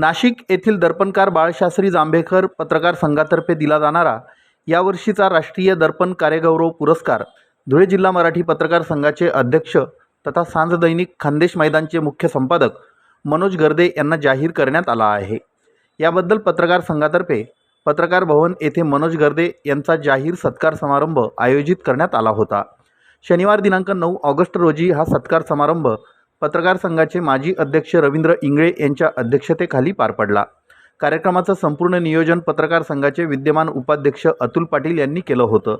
नाशिक येथील दर्पणकार बाळशास्त्री जांभेकर पत्रकार संघातर्फे दिला जाणारा यावर्षीचा राष्ट्रीय दर्पण कार्यगौरव पुरस्कार. धुळे जिल्हा मराठी पत्रकार संघाचे अध्यक्ष तथा सांज दैनिक खानदेश मैदानचे मुख्य संपादक मनोज गर्दे यांना जाहीर करण्यात आला आहे. याबद्दल पत्रकार संघातर्फे पत्रकार भवन येथे मनोज गर्दे यांचा जाहीर सत्कार समारंभ आयोजित करण्यात आला होता. शनिवार दिनांक नऊ ऑगस्ट रोजी हा सत्कार समारंभ पत्रकार संघाचे माजी अध्यक्ष रवींद्र इंगळे यांच्या अध्यक्षतेखाली पार पडला. कार्यक्रमाचं संपूर्ण नियोजन पत्रकार संघाचे विद्यमान उपाध्यक्ष अतुल पाटील यांनी केलं होतं.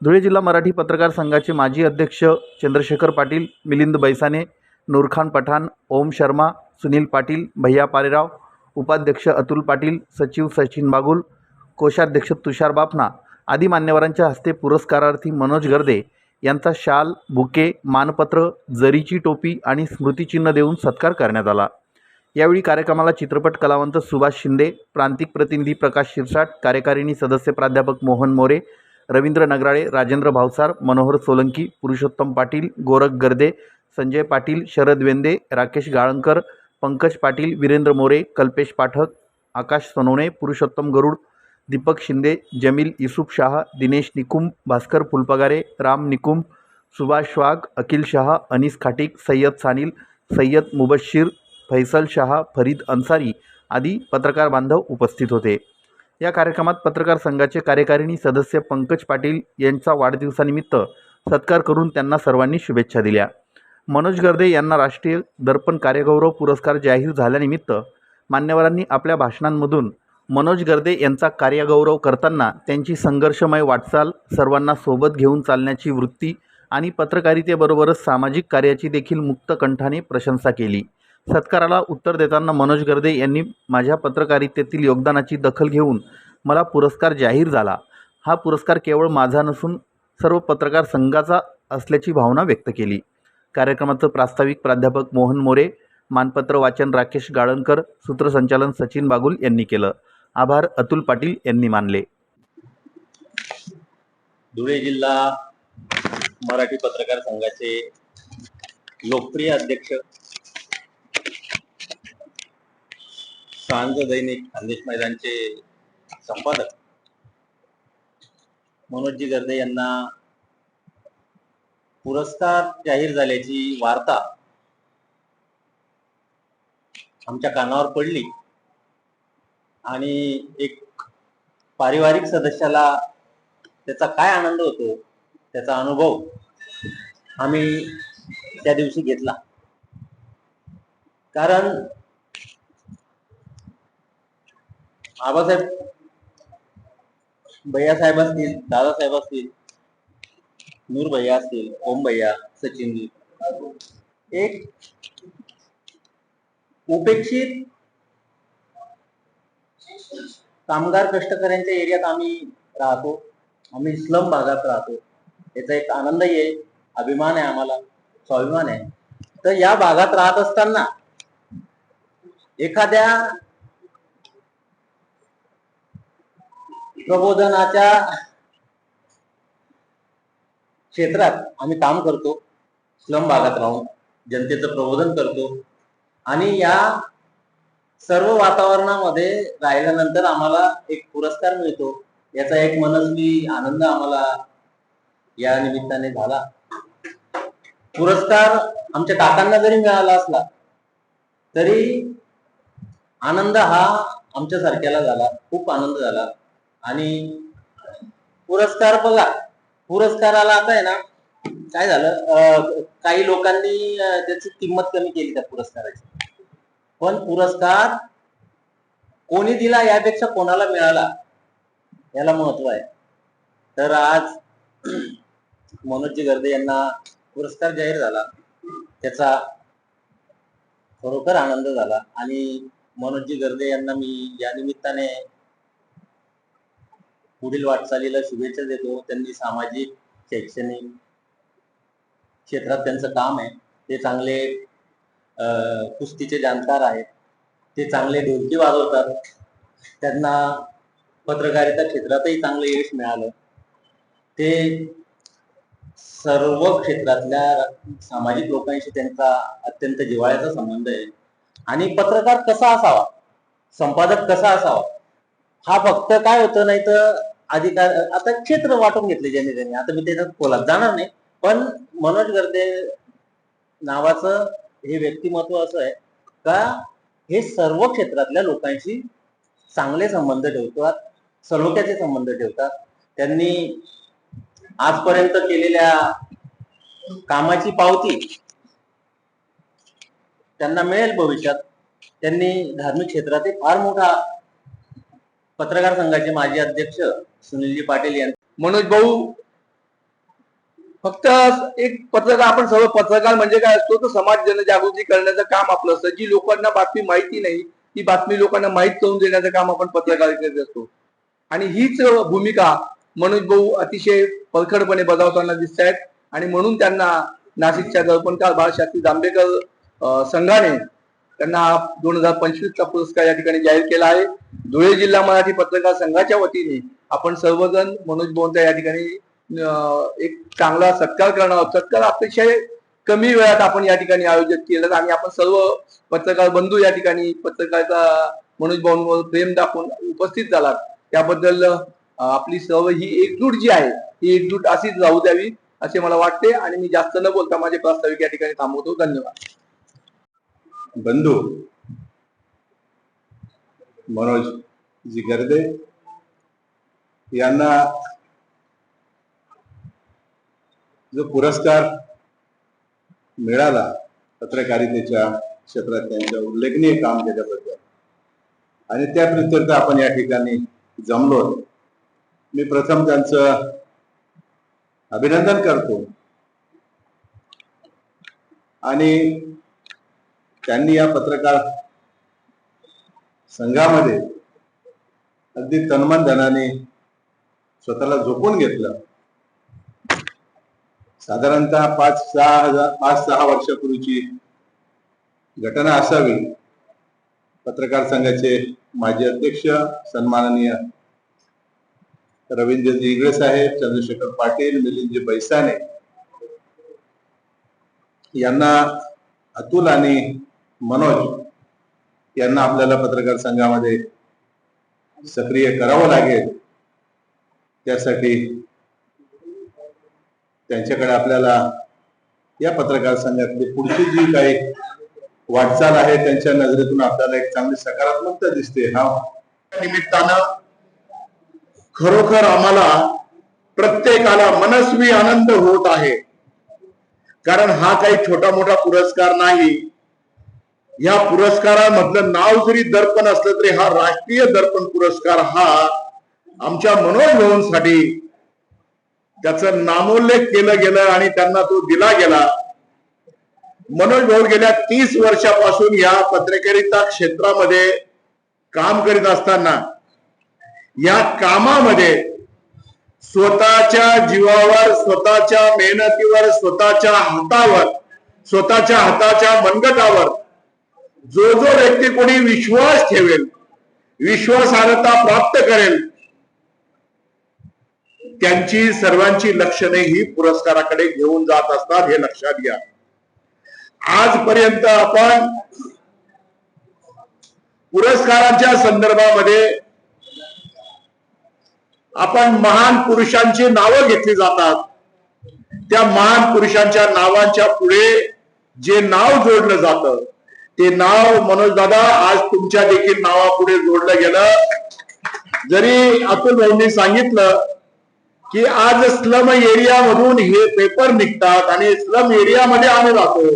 धुळे जिल्हा मराठी पत्रकार संघाचे माजी अध्यक्ष चंद्रशेखर पाटील मिलिंद बैसाने नूरखान पठाण ओम शर्मा सुनील पाटील भैया पारेराव उपाध्यक्ष अतुल पाटील सचिव सचिन बागुल कोषाध्यक्ष तुषार बापना आदी मान्यवरांच्या हस्ते पुरस्कारार्थी मनोज गर्दे यांचा शाल बुके मानपत्र जरीची टोपी आणि स्मृतिचिन्ह देऊन सत्कार करण्यात आला. यावेळी कार्यक्रमाला चित्रपट कलावंत सुभाष शिंदे प्रांतिक प्रतिनिधी प्रकाश शिरसाट कार्यकारिणी सदस्य प्राध्यापक मोहन मोरे रवींद्र नगराळे राजेंद्र भावसार मनोहर सोलंकी पुरुषोत्तम पाटील गोरख गर्दे संजय पाटील शरद वेंदे राकेश गाळंकर पंकज पाटील वीरेंद्र मोरे कल्पेश पाठक आकाश सोनवणे पुरुषोत्तम गरुड दीपक शिंदे जमील युसुफ शाह दिनेश निकुम भास्कर फुलपगारे राम निकुम सुभाष वाघ अखिल शाह अनिस खाटिक सय्यद सानिल सय्यद मुबश्शीर फैसल शाह फरीद अन्सारी आदी पत्रकार बांधव उपस्थित होते. या कार्यक्रमात पत्रकार संघाचे कार्यकारिणी सदस्य पंकज पाटील यांचा वाढदिवसानिमित्त सत्कार करून त्यांना सर्वांनी शुभेच्छा दिल्या. मनोज गर्दे यांना राष्ट्रीय दर्पण कार्यगौरव पुरस्कार जाहीर झाल्यानिमित्त मान्यवरांनी आपल्या भाषणांमधून मनोज गर्दे यांचा कार्यगौरव करताना त्यांची संघर्षमय वाटचाल सर्वांना सोबत घेऊन चालण्याची वृत्ती आणि पत्रकारितेबरोबरच सामाजिक कार्याची देखील मुक्त कंठाने प्रशंसा केली. सत्काराला उत्तर देताना मनोज गर्दे यांनी माझ्या पत्रकारितेतील योगदानाची दखल घेऊन मला पुरस्कार जाहीर झाला. हा पुरस्कार केवळ माझा नसून सर्व पत्रकार संघाचा असल्याची भावना व्यक्त केली. कार्यक्रमाचं प्रास्ताविक प्राध्यापक मोहन मोरे मानपत्र वाचन राकेश गाळणकर सूत्रसंचालन सचिन बागुल यांनी केलं. आभार अतुल पाटील यांनी मानले. धुळे जिल्हा मराठी पत्रकार संघाचे लोकप्रिय अध्यक्ष सांज दैनिक खानदेश मैदानचे संपादक मनोजजी गर्दे यांना पुरस्कार जाहीर झाल्याची वार्ता आमच्या कानावर पडली. आणि एक पारिवारिक सदस्याला त्याचा काय आनंद होतो त्याचा अनुभव आम्ही त्या दिवशी घेतला. कारण आबासाहेब भैयासाहेब असतील दादासाहेब असतील नूर भैया असतील ओम भैया सचिन एक उपेक्षित कामगार कष्टकऱ्यांच्या एरियात आम्ही राहतो. आम्ही स्लम भागात राहतो. याचा एक आनंदही आहे अभिमान आहे आम्हाला स्वाभिमान आहे. तर या भागात राहत असताना एखाद्या प्रबोधनाच्या क्षेत्रात आम्ही काम करतो स्लम भागात राहून जनतेचं प्रबोधन करतो. आणि या सर्व वातावरणामध्ये राहिल्यानंतर आम्हाला एक पुरस्कार मिळतो. याचा एक मनस्वी आनंद आम्हाला या निमित्ताने झाला. पुरस्कार आमच्या काकांना जरी मिळाला असला तरी आनंद हा आमच्या सारख्याला झाला. खूप आनंद झाला. आणि पुरस्कार बघा पुरस्काराला आता आहे ना काय झालं? अं, काही लोकांनी त्याची किंमत कमी केली त्या पुरस्काराची. पण पुरस्कार कोणी दिला यापेक्षा कोणाला मिळाला? याला महत्त्व आहे. तर आज मनोजजी गर्दे यांना पुरस्कार जाहीर झाला. त्याचा खरोखर आनंद झाला. आणि मनोजजी गर्दे यांना मी या निमित्ताने पुढील वाटचालीला शुभेच्छा देतो. त्यांनी सामाजिक शैक्षणिक क्षेत्रात त्यांचं काम आहे. ते चांगले कुस्तीचे जाणकार आहेत. ते चांगले ढोलकी वाजवतात. त्यांना पत्रकारिता क्षेत्रातही चांगलं यश मिळालं. ते सर्व क्षेत्रातल्या सामाजिक लोकांशी त्यांचा अत्यंत जिव्हाळ्याचा संबंध आहे. आणि पत्रकार कसा असावा? संपादक कसा असावा? हा फक्त काय होतं नाही तर अधिकार आता क्षेत्र वाटून घेतले ज्यांनी त्यांनी. आता मी त्याच्यात खोलात जाणार नाही. पण मनोज गर्दे नावाचं हे व्यक्तिमत्व असं आहे का हे सर्व क्षेत्रातल्या लोकांशी चांगले संबंध ठेवतात सलोख्याचे संबंध ठेवतात. त्यांनी आजपर्यंत केलेल्या कामाची पावती त्यांना मिळेल भविष्यात. त्यांनी धार्मिक क्षेत्रात फार मोठा पत्रकार संघाचे माजी अध्यक्ष सुनीलजी पाटील यांनी मनोज भाऊ फक्त एक पत्रकार आपण सर्व पत्रकार म्हणजे काय असतो तर समाज जनजागृती करण्याचं काम आपलं असतं. जी लोकांना बातमी माहिती नाही ती बातमी लोकांना माहीत करून देण्याचं काम आपण पत्रकारितेत असतो. आणि हीच भूमिका मनोज भाऊ अतिशय परखडपणे बजावताना दिसत आहेत आणि म्हणून त्यांना नाशिकच्या दर्पणकार बाळशास्त्री जांभेकर संघाने त्यांना दोन हजार पंचवीसचा पुरस्कार या ठिकाणी जाहीर केला आहे. धुळे जिल्हा मराठी पत्रकार संघाच्या वतीने आपण सर्वजण मनोज भाऊंचा या ठिकाणी एक चांगला सत्कार करणार आहोत. सत्कार अपेक्षा कमी वेळात आपण या ठिकाणी आयोजित केलं आणि आपण सर्व पत्रकार बंधू या ठिकाणी पत्रकारचा मनोज भाऊंवर प्रेम दाखवून उपस्थित झालात. त्याबद्दल आपली सर्व ही एकजूट जी आहे ही एकजूट अशीच राहू द्यावी असे मला वाटते आणि मी जास्त न बोलता माझे प्रास्ताविक या ठिकाणी थांबवतो. धन्यवाद. बंधू मनोज जी गर्दे यांना जो पुरस्कार मिळाला पत्रकारितेच्या क्षेत्रात त्यांच्या उल्लेखनीय काम केल्याबद्दल. आणि त्या प्रित्यर्थ आपण या ठिकाणी जमलो. मी प्रथम त्यांचं अभिनंदन करतो. आणि त्यांनी या पत्रकार संघामध्ये अगदी तन्मन धनाने स्वतःला झोपून घेतलं. साधारणतः पाच सहा हजार पाच सहा वर्षापूर्वीची घटना असावी. पत्रकार संघाचे माजी अध्यक्ष सन्माननीय रवींद्रजी इंगळे साहेब चंद्रशेखर पाटील मिलिंदजी बैसाने यांना अतुल आणि मनोज यांना आपल्याला पत्रकार संघामध्ये सक्रिय करावं लागेल. त्यासाठी त्यांच्याकडे आपल्याला या पत्रकार संघातली पुढची जी काही वाटचाल आहे त्यांच्या नजरेतून आपल्याला एक चांगली सकारात्मकता दिसते. हा निमित्तानं खरोखर आम्हाला प्रत्येकाला मनस्वी आनंद होत आहे. कारण हा काही छोटा मोठा पुरस्कार नाही. या पुरस्कारामधलं नाव जरी दर्पण असलं तरी हा राष्ट्रीय दर्पण पुरस्कार हा आमच्या मनोज भाऊंसाठी त्याचा नामोल्लेख केलं गेलं आणि त्यांना तो दिला गेला. मनोज भाऊ गेल्या तीस वर्षापासून या पत्रकारिता क्षेत्रामध्ये काम करीत असताना या कामामध्ये स्वतःच्या जीवावर स्वतःच्या मेहनतीवर स्वतःच्या हातावर स्वतःच्या हाताच्या मनगटावर जो जो व्यक्ती कोणी विश्वास ठेवेल विश्वासार्हता प्राप्त करेल त्यांची सर्वांची लक्षणे ही पुरस्काराकडे घेऊन जात असतात हे लक्षात घ्या. आजपर्यंत आपण पुरस्कारांच्या संदर्भामध्ये आपण महान पुरुषांची नावं घेतली जातात. त्या महान पुरुषांच्या नावांच्या पुढे जे नाव जोडलं जातं ते नाव मनोज दादा आज तुमच्या देखील नावापुढे जोडलं गेलं. जरी अतुल भाऊंनी सांगितलं की आज स्लम एरिया मधून हे पेपर निघतात आणि स्लम एरियामध्ये आम्ही जातो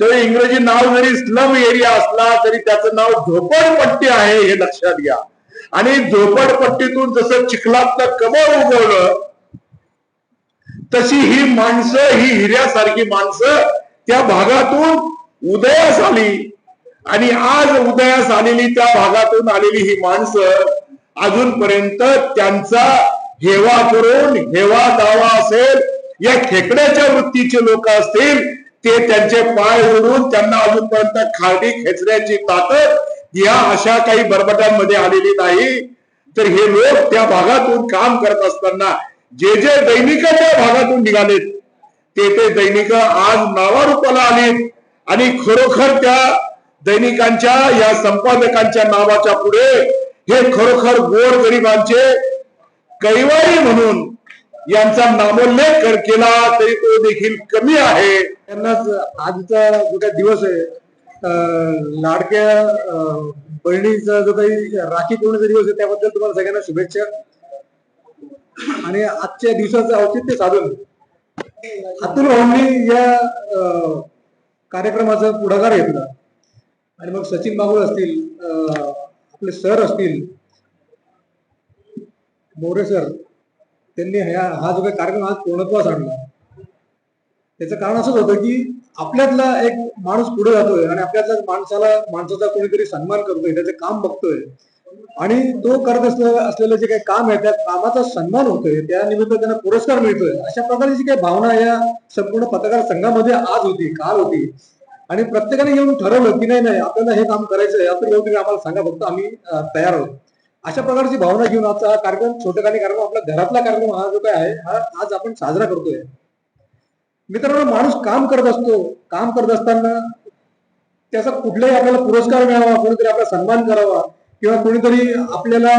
तर इंग्रजी नाव जरी स्लम एरिया असला तरी त्याचं नाव झोपडपट्टी आहे हे लक्षात घ्या. आणि झोपडपट्टीतून जसं चिखलातलं कमळ उगवलं तशी ही माणसं ही हिऱ्यासारखी माणसं त्या भागातून उदयास आली. आणि आज उदयास आलेली त्या भागातून आलेली ही माणसं अजूनपर्यंत त्यांचा हेवा करून हेवा दावा असेल या खेकड्याच्या वृत्तीचे लोक असतील ते त्यांचे पाय जोडून त्यांना अजूनपर्यंत खाडी खेचण्याची ताकद या अशा काही बरबटांमध्ये आलेली नाही. तर हे लोक त्या भागातून काम करत असताना जे जे दैनिक त्या भागातून निघालेत ते ते दैनिक आज नावारूपाला आलेत. आणि खरोखर त्या दैनिकांच्या या संपादकांच्या नावाच्या पुढे हे खरोखर गोर गरिबांचे कैवारी म्हणून यांचा नामोल्लेख कर- केला तरी तो देखील कमी आहे. त्यांनाच आजचा जो काही दिवस आहे अं, लाडक्या बहिणीचा जो काही राखी पूर्णचा दिवस आहे त्याबद्दल तुम्हाला सगळ्यांना शुभेच्छा. आणि आजच्या दिवसाचं औचित्य साधून अतुल भाऊंनी या कार्यक्रमाचा पुढाकार घेतला. आणि मग सचिन बागुळ असतील आपले सर असतील मोरे सर त्यांनी ह्या हा जो काही कार्यक्रम आज पूर्णत्वास आणला. त्याचं कारण असंच होतं की आपल्यातला एक माणूस पुढे जातोय आणि आपल्यातल्या माणसाला माणसाचा कोणीतरी सन्मान करतोय त्याचे काम बघतोय. आणि तो करत असलेलं जे काही काम आहे त्या कामाचा सन्मान होतोय त्या निमित्त त्यांना पुरस्कार मिळतोय. अशा प्रकारची जी काही भावना या संपूर्ण पत्रकार संघामध्ये आज होती काल होती. आणि प्रत्येकाने येऊन ठरवलं की नाही नाही आपल्याला हे काम करायचं आहे आपण येऊन आम्हाला सांगा फक्त आम्ही तयार आहोत. अशा प्रकारची भावना घेऊन आजचा हा कार्यक्रम छोटेखानी कार्यक्रम आपला घरातला कार्यक्रम हा जो काय आहे हा आज आपण साजरा करतोय. मित्रांनो माणूस काम करत असतो. काम करत असताना त्याचा कुठलाही आपल्याला पुरस्कार मिळावा कोणीतरी आपला सन्मान करावा किंवा कोणीतरी आपल्याला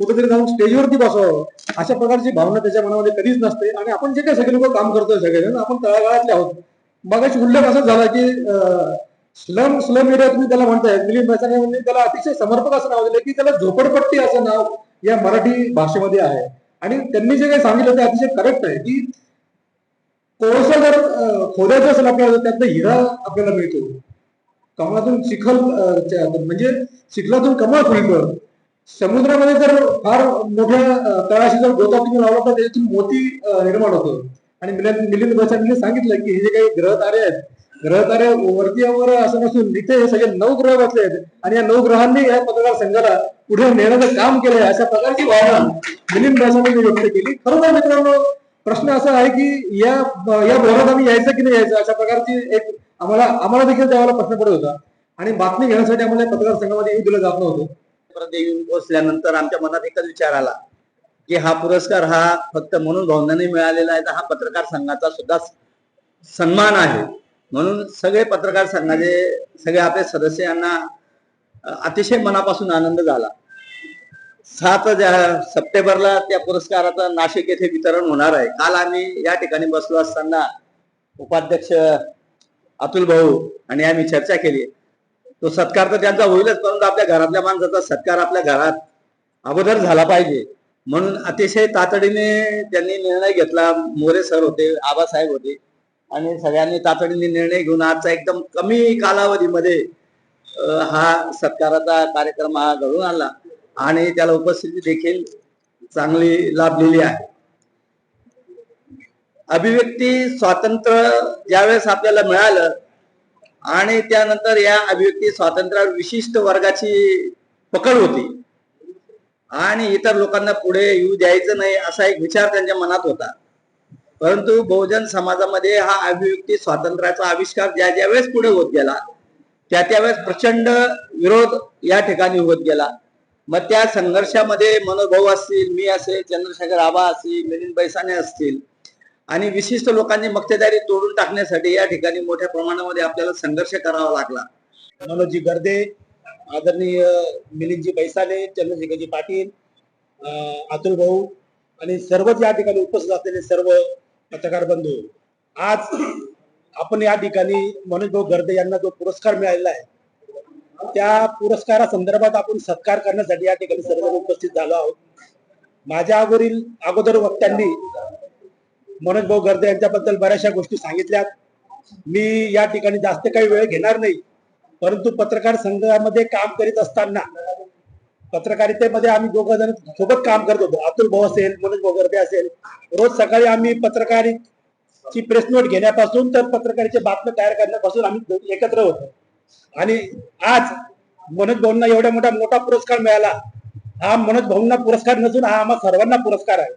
कुठेतरी जाऊन स्टेजवरती बसावं अशा प्रकारची भावना त्याच्या मनामध्ये कधीच नसते. आणि आपण जे काही सगळे लोक काम करतोय सगळेजण आपण तळागाळातले आहोत. मगाशी उल्लेख असा झाला की स्लम स्लम एरिया तुम्ही त्याला म्हणताय. मिलिंद मैसाने म्हणजे त्याला अतिशय समर्पक असं नाव दिलं की त्याला झोपडपट्टी असं नाव या मराठी भाषेमध्ये आहे. आणि त्यांनी जे काही सांगितलं ते अतिशय करेक्ट आहे की कोळसा जर खोदायचं असेल आपल्याला त्यातनं हिरा आपल्याला मिळतो. कमळातून शिखल म्हणजे शिखलातून कमळ फुलतं. समुद्रामध्ये जर फार मोठ्या तळाशी जर गोता तुम्ही लावला तर त्याच्यातून मोती निर्माण होतो. आणि मिलिंद मिलिंद बसांनी सांगितलं की हे जे काही ग्रह तारे आहेत ग्रह तारे वरती अवर असं नसून इथे हे सगळे नऊ ग्रह बसले आहेत. आणि या नऊ ग्रहांनी या पत्रकार संघाला पुढे नेण्याचं काम केलंय. अशा प्रकारची भावना मिलिंद बसांनी व्यक्त केली. खरोखर मित्रांनो प्रश्न असा आहे की या या बोरात आम्ही यायचं की नाही यायचं? अशा प्रकारची एक आम्हाला आम्हाला देखील त्यावेळेला प्रश्न पडत होता. आणि बातमी घेण्यासाठी आम्हाला पत्रकार संघामध्ये येऊ दिलं जात नव्हतं. परत येऊन पोहोचल्यानंतर आमच्या मनात एकच विचार आला की हा पुरस्कार हा फक्त म्हणून भावनाने मिळालेला आहे तर हा पत्रकार संघाचा सुद्धा सन्मान आहे. म्हणून सगळे पत्रकार संघाचे सगळे आपले सदस्य यांना अतिशय मनापासून आनंद झाला. सात ज्या- सप्टेंबरला त्या पुरस्काराचं नाशिक येथे वितरण होणार आहे. काल आम्ही या ठिकाणी बसलो असताना उपाध्यक्ष अतुल भाऊ आणि आम्ही चर्चा केली. तो सत्कार तर त्यांचा होईलच परंतु आपल्या घरातल्या माणसाचा सत्कार आपल्या घरात अगोदर झाला पाहिजे. म्हणून अतिशय तातडीने त्यांनी निर्णय घेतला. मोरे सर होते आबासाहेब होते. आणि सगळ्यांनी तातडीने निर्णय घेऊन आजचा एकदम कमी कालावधीमध्ये हा सत्काराचा कार्यक्रम हा घडून आणला. आणि त्याला उपस्थिती देखील चांगली लाभलेली आहे. अभिव्यक्ती स्वातंत्र्य ज्यावेळेस आपल्याला मिळालं आणि त्यानंतर या अभिव्यक्ती स्वातंत्र्यावर विशिष्ट वर्गाची पकड होती. आणि इतर लोकांना पुढे येऊ द्यायचं नाही असा एक विचार त्यांच्या मनात होता. परंतु बहुजन समाजामध्ये हा अभिव्यक्ती स्वातंत्र्याचा आविष्कार ज्या ज्या वेळेस पुढे होत गेला त्या त्यावेळेस प्रचंड विरोध या ठिकाणी होत गेला. मग त्या संघर्षामध्ये मनोभाऊ असतील मी असेल चंद्रशेखर आबा असतील मिलिंद बैसाने असतील आणि विशिष्ट लोकांनी मक्तेदारी तोडून टाकण्यासाठी या ठिकाणी मोठ्या प्रमाणामध्ये आपल्याला संघर्ष करावा लागला. मनोजी गर्दे आदरणीय मिलिंदजी बैसाले चंद्रशेखरजी पाटील अतुल भाऊ आणि सर्वच या ठिकाणी उपस्थित असलेले सर्व पत्रकार बंधू आज आपण या ठिकाणी मनोज भाऊ गर्दे यांना जो पुरस्कार मिळालेला आहे त्या पुरस्कारा संदर्भात आपण सत्कार करण्यासाठी या ठिकाणी सर्वजण उपस्थित झालो आहोत. माझ्या अगोदरील अगोदर वक्त्यांनी मनोज भाऊ गर्दे यांच्याबद्दल बऱ्याचशा गोष्टी सांगितल्यात. मी या ठिकाणी जास्त काही वेळ घेणार नाही परंतु पत्रकार संघामध्ये काम करीत असताना पत्रकारितेमध्ये आम्ही दोघं जण सोबत काम करत होतो. अतुल भाऊ असेल मनोज भाऊ असेल. रोज सकाळी आम्ही पत्रकारिची प्रेस नोट घेण्यापासून तर पत्रकारिते बातम्या तयार करण्यापासून आम्ही एकत्र होतो. आणि आज मनोज भाऊंना एवढा मोठा मोठा पुरस्कार मिळाला. हा मनोज भाऊंना पुरस्कार नसून हा आम्हा सर्वांना पुरस्कार आहे.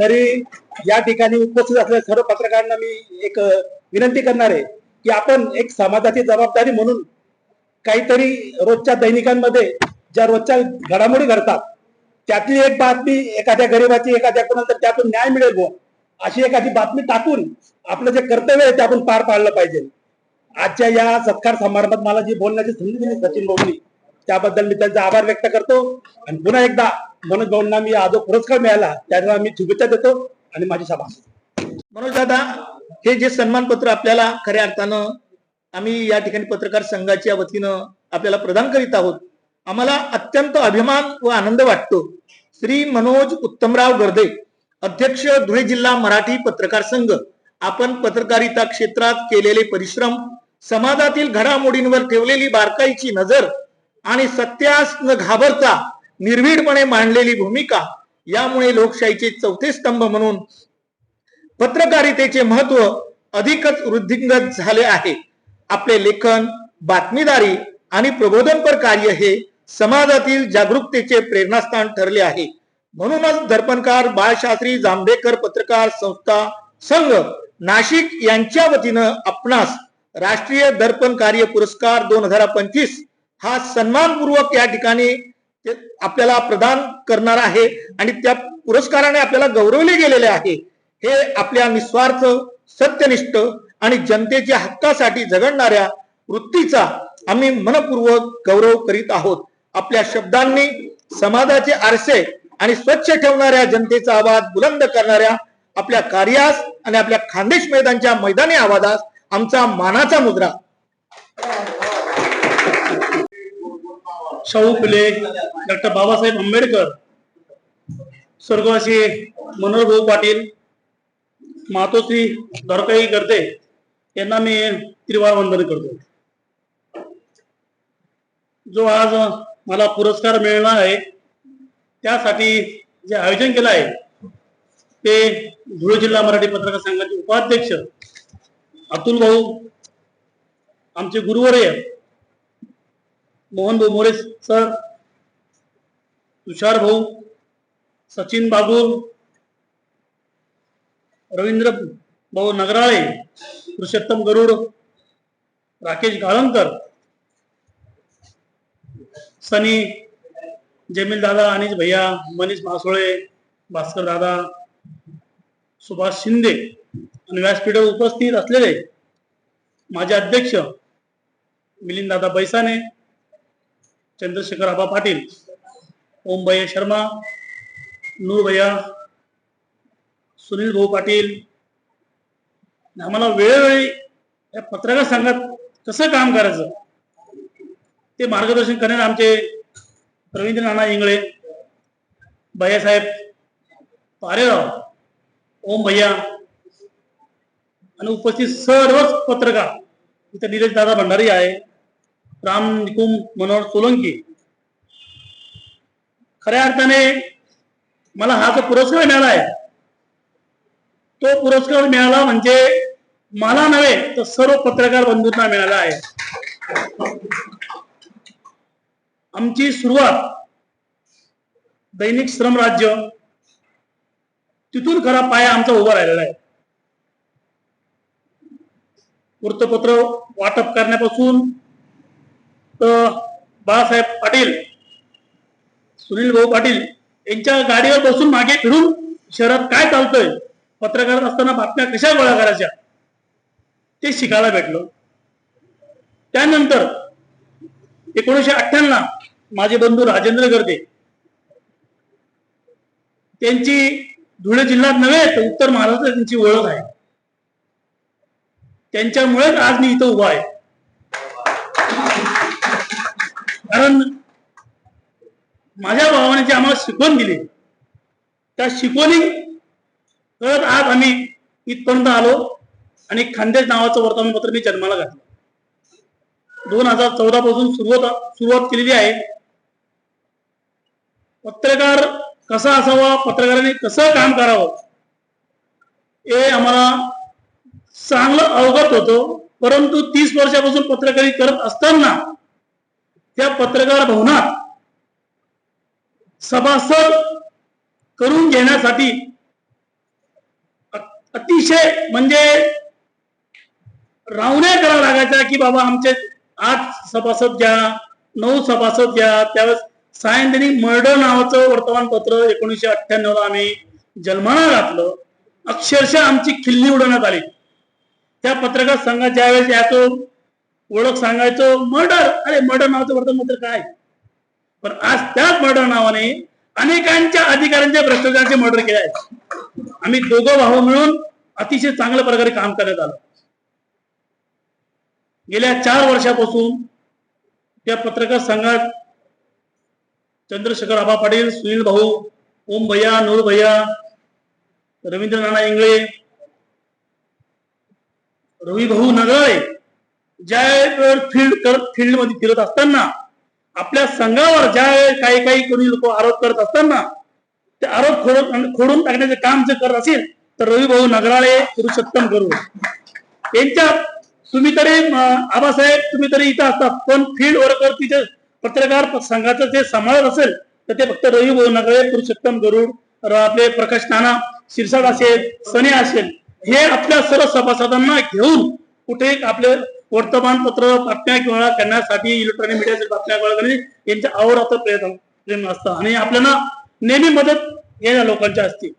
तरी या ठिकाणी उपस्थित असलेल्या सर्व पत्रकारांना मी एक विनंती करणार आहे की आपण एक समाजाची जबाबदारी म्हणून काहीतरी रोजच्या दैनिकांमध्ये ज्या रोजच्या घडामोडी घडतात त्यातली एक बातमी एखाद्या गरीबाची एखाद्या कोणाला तर त्यातून न्याय मिळेल बुवा. अशी एखादी बातमी टाकून आपलं जे कर्तव्य आहे ते आपण पार पाडलं पाहिजे. आजच्या या सत्कार समारंभात मला जी बोलण्याची संधी दिली सचिन भाऊंनी त्याबद्दल मी त्यांचा आभार व्यक्त करतो. आणि पुन्हा एकदा मनोज भाऊंना मी आजो पुरस्कार मिळाला त्यांना मी शुभेच्छा देतो आणि माझी सभा मनोज दादा हे जे सन्मानपत्र आपल्याला खऱ्या अर्थानं आम्ही या ठिकाणी पत्रकार संघाच्या वतीनं आपल्याला प्रदान करीत आहोत. आम्हाला अत्यंत अभिमान व आनंद वाटतो. श्री मनोज उत्तमराव गर्दे अध्यक्ष धुळे जिल्हा मराठी पत्रकार संघ. आपण पत्रकारिता क्षेत्रात केलेले परिश्रम समाजातील घडामोडींवर ठेवलेली बारकाईची नजर आणि सत्यास न घाबरता निर्भीडपणे मांडलेली भूमिका यामुळे लोकशाहीचे चौथे स्तंभ म्हणून पत्रकारितेचे महत्त्व अधिकच वृद्धिंगत झाले आहे. आपले लेखन बातमीदारी आणि प्रबोधनपर कार्य हे समाजातील जागरूकतेचे प्रेरणास्थान ठरले आहे. म्हणूनच दर्पणकार बाळशास्त्री जांभेकर पत्रकार संस्था संघ नाशिक यांच्या वतीनं आपणास राष्ट्रीय दर्पण कार्य पुरस्कार दोन हजार पंचवीस हा सन्मानपूर्वक या ठिकाणी आपल्याला प्रदान करणार आहे आणि त्या पुरस्काराने आपल्याला गौरवले गेलेले आहे. हे आपल्या निस्वार्थ सत्यनिष्ठ आणि जनतेच्या हक्कासाठी झगडणाऱ्या वृत्तीचा आम्ही मनपूर्वक गौरव करीत आहोत. आपल्या शब्दांनी समाजाचे आरसे आणि स्वच्छ ठेवणाऱ्या जनतेचा आवाज बुलंद करणाऱ्या आपल्या कार्यास आणि आपल्या खानदेश मैदानच्या मैदानी आवाजास आमचा मानाचा मुद्रा. शाहू फुले डॉक्टर बाबासाहेब आंबेडकर स्वर्गवासी मनोहर भाऊ पाटील मातोश्री द्वारकाई करते. यांना मी त्रिवार वंदन करतो. जो आज मला पुरस्कार मिळणार आहे त्यासाठी जे आयोजन केलं आहे ते धुळे जिल्हा मराठी पत्रकार संघाचे उपाध्यक्ष अतुल भाऊ आमचे गुरुवर्य मोहन भाऊ मोरे सर तुषार भाऊ सचिन बागुल रवींद्र भाऊ नगराळे पुरुषोत्तम गरुड राकेश गाळणकर सनी जमील दादा अनिश भैया मनीष मासोळे भास्कर दादा सुभाष शिंदे आणि व्यासपीठावर उपस्थित असलेले माझे अध्यक्ष मिलिंद दादा बैसाने चंद्रशेखर आबा पाटील ओम भैया शर्मा नूर भैया सुनील भाऊ पाटील आम्हाला वेळोवेळी या पत्रकार संघात कसं काम करायचं? ते मार्गदर्शन करणारे आमचे रवींद्र नाना इंगळे भैयासाहेब पारेराव ओम भैया आणि उपस्थित सर्वच पत्रकार. इथे निलेश दादा भंडारी आहे राम निकुम मनोहर सोलंकी. खऱ्या अर्थाने मला हा जो पुरस्कार मिळाला आहे तो पुरस्कार मिळाला म्हणजे मला नव्हे तर सर्व पत्रकार बंधूंना मिळाला आहे. आमची सुरुवात दैनिक श्रम राज्य तिथून खरा पाया आमचा उभा राहिलेला आहे. वृत्तपत्र वाटप करण्यापासून तर बाळासाहेब पाटील सुनील भाऊ पाटील यांच्या गाडीवर बसून मागे फिरून शहरात काय चालतंय पत्रकार असताना बातम्या कशा गोळा करायच्या? ते शिकायला भेटलं. त्यानंतर एकोणीशे अठ्ठ्याण्णव माझे बंधू राजेंद्र गर्दे त्यांची धुळे जिल्ह्यात नव्हे तर उत्तर महाराष्ट्रात त्यांची ओळख आहे. त्यांच्यामुळेच आज मी इथं उभा आहे. कारण माझ्या भावाने जे आम्हाला शिकवण दिली त्या शिकवणी करत आज आम्ही इथपर्यंत आलो. आणि खानदेश नावाचं वर्तमानपत्र मी जन्माला घातलं. दोन हजार चौदा पासून सुरुवात सुरुवात केलेली आहे. पत्रकार कसा असावा पत्रकाराने कसं काम करावं हे आम्हाला चांगलं अवगत होतं. परंतु तीस वर्षापासून पत्रकारी करत असताना त्या पत्रकार भवनात सभासद करून घेण्यासाठी अतिशय म्हणजे रावण्या करावं लागायच्या की बाबा आमचे आठ सभासद घ्या नऊ सभासद घ्या. त्यावेळेस सायंत्रिक मर्डर नावाचं वर्तमानपत्र एकोणीशे अठ्ठ्याण्णव ला आम्ही जन्माला घातलं. अक्षरशः आमची खिल्ली उडवण्यात आली. त्या पत्रकार संघात ज्यावेळेस याचो ओळख सांगायचो मर्डर! अरे मर्डर नावाचं वर्तमानपत्र काय? पण आज त्याच मर्डर नावाने अनेकांच्या अधिकाऱ्यांच्या भ्रष्टाचाराचे मर्डर केले आहेत. आम्ही दोघं भाऊ मिळून अतिशय चांगल्या प्रकारे काम करण्यात आलं. गेल्या चार वर्षापासून त्या पत्रकार संघात चंद्रशेखर आबा पाटील सुनील भाऊ ओम भैया नूर भैया रवींद्र नाना इंगळे रवी भाऊ नगराळे ज्या फील्ड करत फील्डमध्ये फिरत असताना आपल्या संघावर ज्या काही काही कोणी लोक आरोप करत असताना ते आरोप खोडून खोडून टाकण्याचे काम जर करत असेल तर रवी भाऊ नगराळे पुरुषोत्तम करू यांच्या तुम्ही तरी आबासाहेब तुम्ही तरी इथं असतात पण फील्ड वर्कर जे पत्रकार संघाचं जे सांभाळत असेल तर ते फक्त रवी भाऊ पुरुषोत्तम गरुड आपले प्रकाश नाना शिरसाट असेल सने असेल हे आपल्या सर्व सभासदांना घेऊन कुठे आपले वर्तमानपत्र बातम्या गोळा करण्यासाठी इलेक्ट्रॉनिक मीडियाच्या बातम्या गोळा करणे यांच्या आवडाचा प्रयत्न प्रेम असतं आणि आपल्याला नेहमी मदत या लोकांच्या असते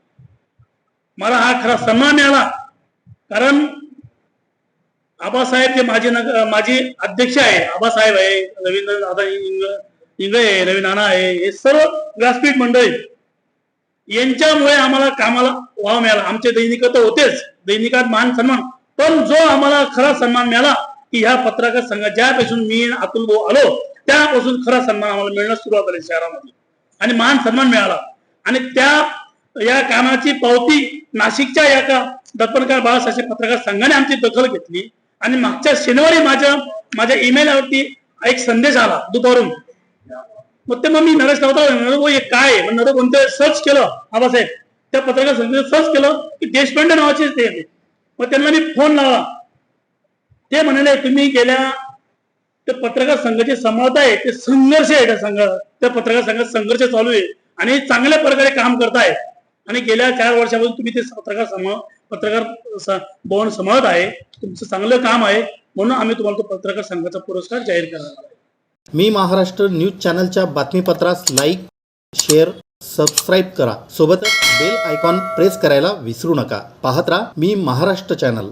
मला हा खरा सन्मान मिळाला. कारण आबासाहेब जे माझे नग माझे अध्यक्ष आहे आबासाहेब आहे रवींद्र दादा इंग- इंगळे आहे रवी नाना आहे हे सर्व व्यासपीठ मंडळी यांच्यामुळे आम्हाला कामाला वाव मिळाला. आमचे दैनिक तर होतेच दैनिकात मान सन्मान. पण जो आम्हाला खरा सन्मान मिळाला की ह्या पत्रकार संघात ज्यापासून मी अतुल भाऊ आलो त्यापासून खरा सन्मान आम्हाला मिळणं सुरुवात झाली शहरामध्ये. आणि मान सन्मान मिळाला. आणि त्या या कामाची पावती नाशिकच्या या का दर्पणकार बाळासाहेब पत्रकार संघाने आमची दखल घेतली. आणि मागच्या शनिवारी माझ्या माझ्या ईमेलवरती एक संदेश आला दुपारून. मग ते मग मी नरेश नव्हता हे काय? आहे? मग कोणतं सर्च केलं आबासाहेब त्या पत्रकार संघाने सर्च केलं की देशपांडे नावाचेच ते मग त्यांना मी फोन लावला. ते म्हणाले तुम्ही गेल्या ते पत्रकार संघाचे सांभाळत आहे ते संघर्ष आहे त्या संघ त्या पत्रकार संघात संघर्ष चालू आहे आणि चांगल्या प्रकारे काम करताय. आणि गेल्या चार वर्षापासून तुम्ही ते पत्रकार सांभाळ पत्रकार स- भवन समाज आहे. तुमचं चांगलं काम आहे. म्हणून आम्ही तुम्हाला तो पत्रकार संघाचा पुरस्कार जाहीर करणार आहे मी महाराष्ट्र न्यूज चॅनलच्या बातमीपत्रास लाईक शेअर सबस्क्राईब करा. सोबतच बेल आयकॉन प्रेस करायला विसरू नका. पाहत राहा मी महाराष्ट्र चॅनल.